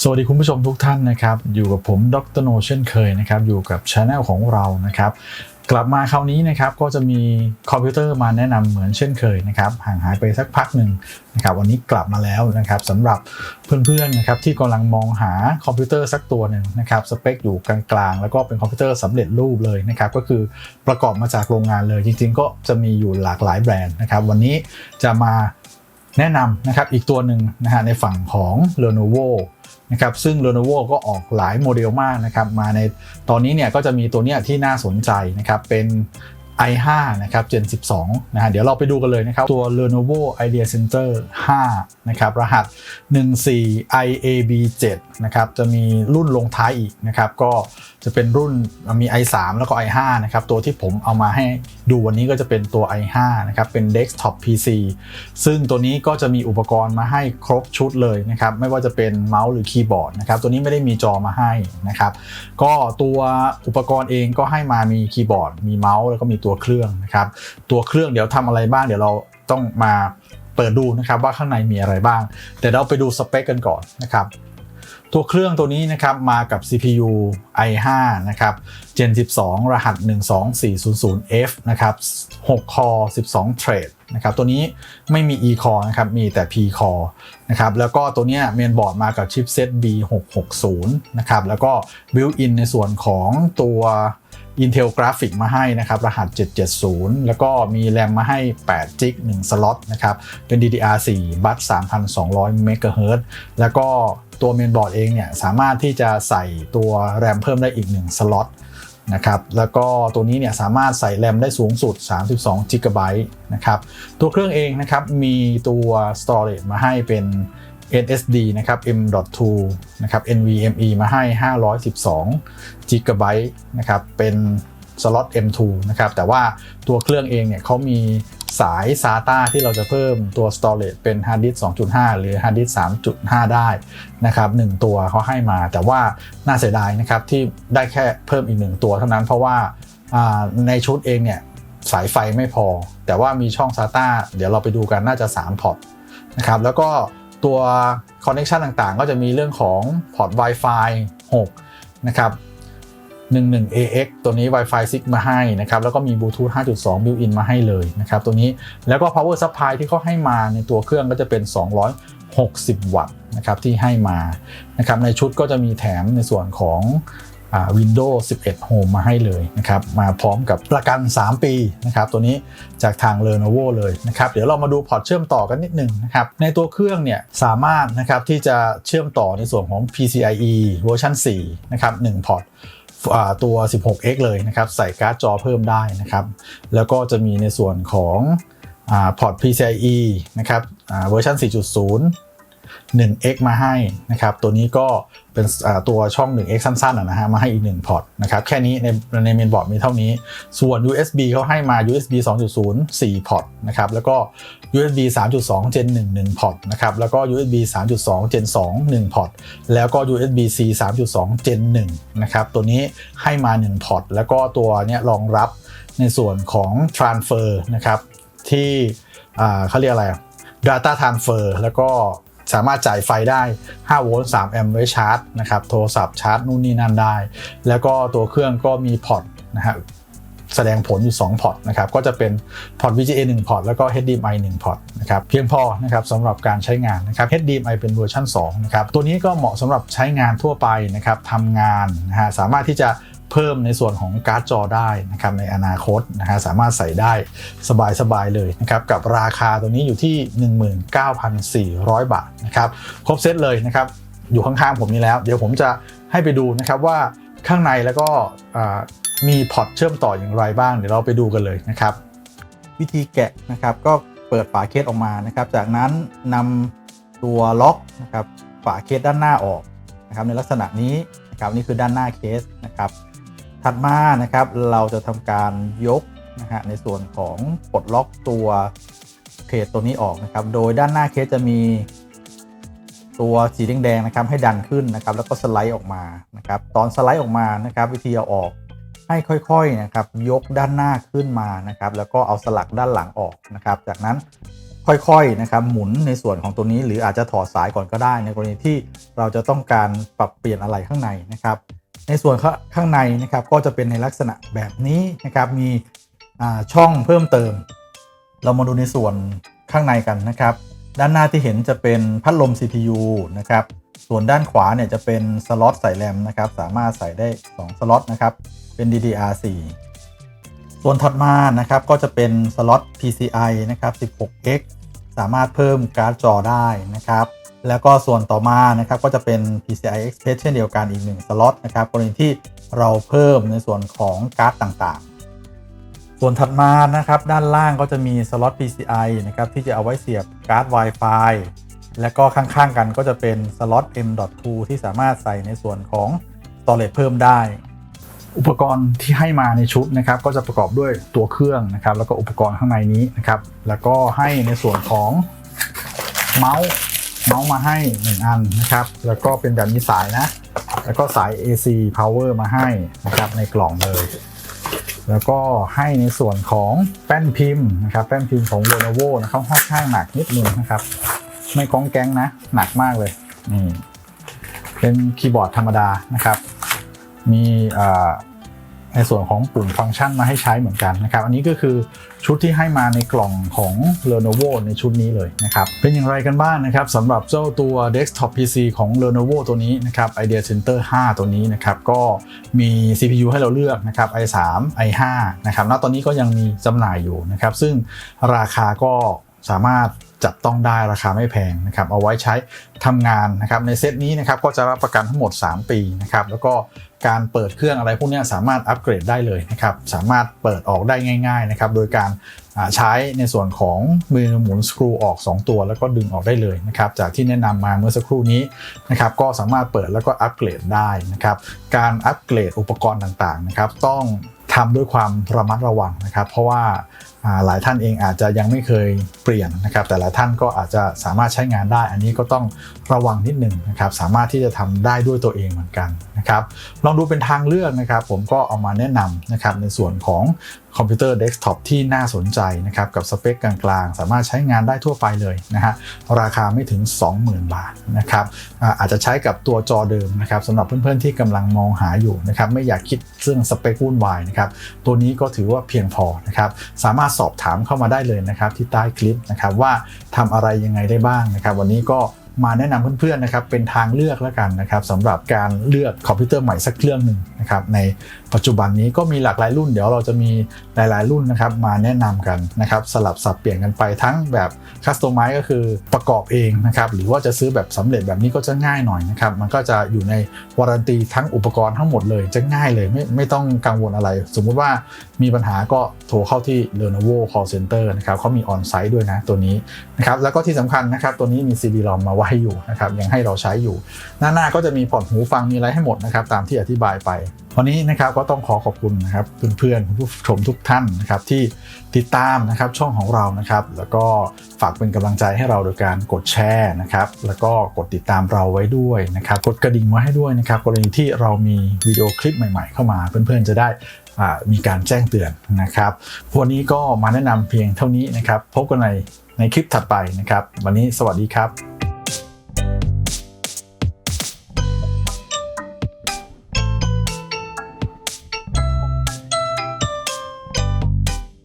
สวัสดีคุณผู้ชมทุกท่านนะครับ อยู่กับผมดรโนเช่นเคยนะครับ อยู่กับช anel ของเรานะครับ กลับมาคราวนี้นะครับก็จะมีคอมพิวเตอร์มาแนะนำเหมือนเช่นเคยนะครับ ห่างหายไปสักพักหนึ่งนะครับวันนี้กลับมาแล้วนะครับสำหรับเพื่อนๆนะครับที่กำลังมองหาคอมพิวเตอร์สักตัวหนึ่งนะครับสเปคอยู่กลางๆ แล้วก็เป็นคอมพิวเตอร์สำเร็จรูปเลยนะครับก็คือประกอบมาจากโรงงานเลย จริง ๆ ก็จะมีอยู่หลากหลายแบรนด์นะครับวันนี้จะมา แนะนำนะครับอีกตัวหนึ่งนะฮะในฝั่งของ Lenovo นะครับซึ่ง Lenovo ก็ออกหลายโมเดลมากนะครับมาในตอนนี้เนี่ยก็จะมีตัวเนี้ยที่น่าสนใจนะครับเป็น i5 นะครับ Gen 12 นะฮะเดี๋ยวเราไปดูกันเลยนะครับ ตัว Lenovo Idea Center 5 นะครับ รหัส 14IAB7 นะครับ จะมีรุ่นลงท้ายอีกนะครับ ก็จะเป็นรุ่นมี i3 แล้วก็ i5 นะครับ ตัวที่ผมเอามาให้ดูวันนี้ก็จะเป็นตัว i5 นะครับ เป็น Desktop PC ซึ่งตัวนี้ก็จะมีอุปกรณ์มาให้ครบชุดเลยนะครับ ไม่ว่าจะเป็นเมาส์หรือคีย์บอร์ดนะครับ ตัวนี้ไม่ได้มีจอมาให้นะครับ ก็ตัวอุปกรณ์เองก็ให้มามีคีย์บอร์ด มีเมาส์แล้วก็มีตัวเครื่องนะครับ ตัวเครื่องเดี๋ยวทำอะไรบ้างเดี๋ยวเราต้องมาเปิดดูนะครับว่าข้างในมีอะไรบ้าง แต่เราไปดูสเปคกันก่อนนะครับ ตัวเครื่องตัวนี้นะครับมากับ CPU i5 นะครับ Gen 12 รหัส 12400F นะครับ 6 คอ 12 เทรดนะครับตัวนี้ไม่มี e core นะครับมีแต่ p core นะครับแล้วก็ตัวเนี้ยเมนบอร์ดมากับชิปเซต B660 นะครับแล้วก็บิวอินในส่วนของตัว Intel Graphic มาให้นะครับ รหัส 770 แล้วก็มีแรมมาให้8 g 1สล็อตนะครับ เป็น DDR4 บัส3,200 MHz แล้วก็ตัวเมนบอร์ดเองเนี่ย สามารถที่จะใส่ตัวแรมเพิ่มได้อีก 1 สล็อตนะครับ แล้วก็ตัวนี้เนี่ยสามารถใส่แรมได้สูงสุด 32 g b นะครับ ตัวเครื่องเองนะครับ มีตัว storage มาให้เป็น SSD นะครับ M.2 นะครับ NVMe มาให้ 512 g b นะครับ เป็นสล็อต M2 นะครับ แต่ว่าตัวเครื่องเองเนี่ยเขามีสาย SATA ที่เราจะเพิ่มตัว storage เป็น hard disk 2.5 หรือ hard disk 3.5 ได้นะครับ1ตัวเขาให้มา แต่ว่าน่าเสียดายนะครับที่ได้แค่เพิ่มอีก 1 ตัวเท่านั้นเพราะว่าในชุดเองเนี่ยสายไฟไม่พอ แต่ว่ามีช่อง SATA เดี๋ยวเราไปดูกันน่าจะ 3 พอร์ตนะครับแล้วก็ ตัวคอนเน c t ชันต่างๆ ก็จะมีเรื่องของพอร์ต Wi-Fi 6 นะครับ 11AX ตัวนี้ Wi-Fi 6 มาให้นะครับ แล้วก็มี Bluetooth 5.2 built-in มาให้เลยนะครับ ตัวนี้แล้วก็ power supply ที่เขาให้มาในตัวเครื่องก็จะเป็น 260 วัตต์นะครับที่ให้มานะครับในชุดก็จะมีแถมในส่วนของ Windows 11 Home มาให้เลยนะครับมาพร้อมกับประกัน 3 ปีนะครับตัวนี้จากทาง Lenovo เลยนะครับเดี๋ยวเรามาดูพอร์ตเชื่อมต่อกันนิดนึงนะครับในตัวเครื่องเนี่ยสามารถนะครับที่จะเชื่อมต่อในส่วนของ PCIe เวอร์ชัน4นะครับ1พอร์ตตัว 16x เลยนะครับใส่การ์ดจอเพิ่มได้นะครับแล้วก็จะมีในส่วนของพอร์ต PCIe นะครับเวอร์ชัน4.0 1x มาให้นะครับตัวนี้ก็ เป็นตัวช่อง 1x สั้นๆนะฮะมาให้อีก 1 พอร์ตนะครับแค่นี้ในในเมนบอร์ดมีเท่านี้ ส่วน USB เขาให้มา USB 2.0 4 พอร์ตนะครับแล้วก็ USB 3.2 Gen 1 1 พอร์ตนะครับแล้วก็ USB 3.2 Gen 2 1 พอร์ตแล้วก็ USB C 3.2 Gen 1นะครับตัวนี้ให้มา 1 พอร์ตแล้วก็ตัวเนี้ยรองรับในส่วนของ transfer นะครับที่เขาเรียกอะไร data transfer แล้วก็ สามารถจ่ายไฟได้ 5 โวลต์ 3 แอมป์ไว้ชาร์จนะครับ โทรศัพท์ชาร์จนู่นนี่นั่นได้ แล้วก็ตัวเครื่องก็มีพอร์ตนะฮะแสดงผลอยู่ 2 พอร์ตนะครับ ก็จะเป็นพอร์ต VGA 1 พอร์ต แล้วก็ HDMI 1 พอร์ตนะครับ เพียงพอนะครับสำหรับการใช้งานนะครับ HDMI เป็นเวอร์ชัน2นะครับ ตัวนี้ก็เหมาะสำหรับใช้งานทั่วไปนะครับทำงานนะฮะ สามารถที่จะ เพิ่มในส่วนของการ์ดจอได้นะครับในอนาคตนะฮะสามารถใส่ได้สบายๆเลยนะครับกับราคาตัวนี้อยู่ที่ 19,400 บาทนะครับครบเซตเลยนะครับอยู่ข้างๆผมนี้แล้ว เดี๋ยวผมจะให้ไปดูนะครับว่าข้างในแล้วก็มีพอร์ตเชื่อมต่ออย่างไรบ้าง เดี๋ยวเราไปดูกันเลยนะครับ วิธีแกะนะครับก็เปิดฝาเคสออกมานะครับ จากนั้นนำตัวล็อกนะครับฝาเคสด้านหน้าออกนะครับในลักษณะนี้นะครับนี่คือด้านหน้าเคสนะครับ ถัดมานะครับเราจะทำการยกนะฮะในส่วนของปลดล็อกตัวเคสตัวนี้ออกนะครับ โดยด้านหน้าเคสจะมีตัวสีแดงๆนะครับให้ดันขึ้นนะครับแล้วก็สไลด์ออกมานะครับตอนสไลด์ออกมานะครับวิธีเอาออกให้ค่อยๆนะครับยกด้านหน้าขึ้นมานะครับแล้วก็เอาสลักด้านหลังออกนะครับ จากนั้นค่อยๆนะครับหมุนในส่วนของตัวนี้ หรืออาจจะถอดสายก่อนก็ได้ ในกรณีที่เราจะต้องการปรับเปลี่ยนอะไรข้างในนะครับ ในส่วนข้างในนะครับก็จะเป็นในลักษณะแบบนี้นะครับมีช่องเพิ่มเติม เรามาดูในส่วนข้างในกันนะครับ ด้านหน้าที่เห็นจะเป็นพัดลม CPU นะครับส่วนด้านขวาเนี่ยจะเป็นสล็อตใส่แรมนะครับสามารถใส่ได้ 2 สล็อตนะครับเป็น DDR4 ส่วนถัดมานะครับก็จะเป็นสล็อต PCI นะครับ 16x สามารถเพิ่มการ์ดจอได้นะครับ แล้วก็ส่วนต่อมานะครับก็จะเป็น PCI Express เช่นเดียวกันอีก 1 สล็อตนะครับกรณีที่เราเพิ่มในส่วนของการ์ดต่างๆ ส่วนถัดมานะครับด้านล่างก็จะมีสล็อต PCI นะครับที่จะเอาไว้เสียบการ์ด Wi-Fi และก็ข้างๆกันก็จะเป็นสล็อต M.2 ที่สามารถใส่ในส่วนของ storage เพิ่มได้ อุปกรณ์ที่ให้มาในชุดนะครับก็จะประกอบด้วยตัวเครื่องนะครับแล้วก็อุปกรณ์ข้างในนี้นะครับแล้วก็ให้ในส่วนของเมาส์ เมาส์มาให้ 1 อันนะครับ แล้วก็เป็นแบบมีสายนะ แล้วก็สาย AC power มาให้นะครับในกล่องเลย แล้วก็ให้ในส่วนของแป้นพิมพ์นะครับ แป้นพิมพ์ของ Lenovo นะครับค่อนข้างหนักนิดนึงนะครับ ไม่ก้องแก๊งนะ หนักมากเลยนี่เป็นคีย์บอร์ดธรรมดานะครับ มีอ่า ในส่วนของปุ่มฟังก์ชันมาให้ใช้เหมือนกันนะครับ อันนี้ก็คือชุดที่ให้มาในกล่องของ Lenovo ในชุดนี้เลยนะครับ เป็นอย่างไรกันบ้างนะครับสำหรับเจ้าตัว desktop PC ของ Lenovo ตัวนี้นะครับ Idea Center 5 ตัวนี้นะครับ ก็มี CPU ให้เราเลือกนะครับ i3 i5 นะครับ ณ ตอนนี้ก็ยังมีจำหน่ายอยู่นะครับ ซึ่งราคาก็สามารถ จับต้องได้ราคาไม่แพงนะครับเอาไว้ใช้ทำงานนะครับในเซตนี้นะครับก็จะรับประกันทั้งหมด 3 ปีนะครับแล้วก็การเปิดเครื่องอะไรพวกนี้สามารถอัปเกรดได้เลยนะครับสามารถเปิดออกได้ง่ายๆนะครับโดยการใช้ในส่วนของมือหมุนสกรูออก 2 ตัว แล้วก็ดึงออกได้เลยนะครับจากที่แนะนำมาเมื่อสักครู่นี้นะครับก็สามารถเปิดแล้วก็อัปเกรดได้นะครับการอัปเกรดอุปกรณ์ต่างๆนะครับต้องทำด้วยความระมัดระวังนะครับ เพราะว่า หลายท่านเองอาจจะยังไม่เคยเปลี่ยนนะครับ แต่หลายท่านก็อาจจะสามารถใช้งานได้ อันนี้ก็ต้องระวังนิดหนึ่งนะครับ สามารถที่จะทำได้ด้วยตัวเองเหมือนกันนะครับลองดูเป็นทางเลือกนะครับ ผมก็เอามาแนะนำนะครับในส่วนของคอมพิวเตอร์เดสก์ท็อปที่น่าสนใจนะครับกับสเปคกลางๆ สามารถใช้งานได้ทั่วไปเลยนะฮะราคาไม่ถึง 20,000 บาทนะครับอาจจะใช้กับตัวจอเดิมนะครับสำหรับเพื่อนๆที่กำลังมองหาอยู่นะครับไม่อยากคิดเรื่องสเปควุ่นวายนะครับตัวนี้ก็ถือว่าเพียงพอนะครับสามารถสอบถามเข้ามาได้เลยนะครับที่ใต้คลิปนะครับว่าทำอะไรยังไงได้บ้างนะครับ วันนี้ก็มาแนะนำเพื่อนๆนะครับเป็นทางเลือกแล้วกันนะครับสำหรับการเลือกคอมพิวเตอร์ใหม่สักเครื่องหนึ่งนะครับในปัจจุบันนี้ก็มีหลากหลายรุ่น เดี๋ยวเราจะมีหลาย ๆ รุ่นนะครับมาแนะนำกันนะครับสลับสับเปลี่ยนกันไปทั้งแบบคัสตอมไมก็คือประกอบเองนะครับหรือว่าจะซื้อแบบสำเร็จแบบนี้ก็จะง่ายหน่อยนะครับมันก็จะอยู่ในวารันตีทั้งอุปกรณ์ทั้งหมดเลยจะง่ายเลยไม่ไม่ต้องกังวลอะไร สมมุติว่ามีปัญหาก็โทรเข้าที่ Lenovo Call Center นะครับเขามีออนไซต์ด้วยนะตัวนี้นะครับแล้วก็ที่สำคัญนะครับตัวนี้มี CD-ROM มาไว้อยู่นะครับยังให้เราใช้อยู่ หน้าหน้าก็จะมีพอร์ตหูฟังมีอะไรให้หมดนะครับตามที่อธิบายไปวันนี้นะครับก็ต้องขอขอบคุณนะครับเพื่อนๆผู้ชมทุกท่านนะครับที่ติดตามนะครับช่องของเรานะครับ แล้วก็ฝากเป็นกำลังใจให้เราโดยการกดแชร์นะครับ แล้วก็กดติดตามเราไว้ด้วยนะครับ กดกระดิ่งไว้ให้ด้วยนะครับ กรณีที่เรามีวิดีโอคลิปใหม่ๆ เข้ามาเพื่อนๆจะได้อ่ามีการแจ้งเตือนนะครับ วันนี้ก็มาแนะนำเพียงเท่านี้นะครับ พบกันในในคลิปถัดไปนะครับ วันนี้สวัสดีครับ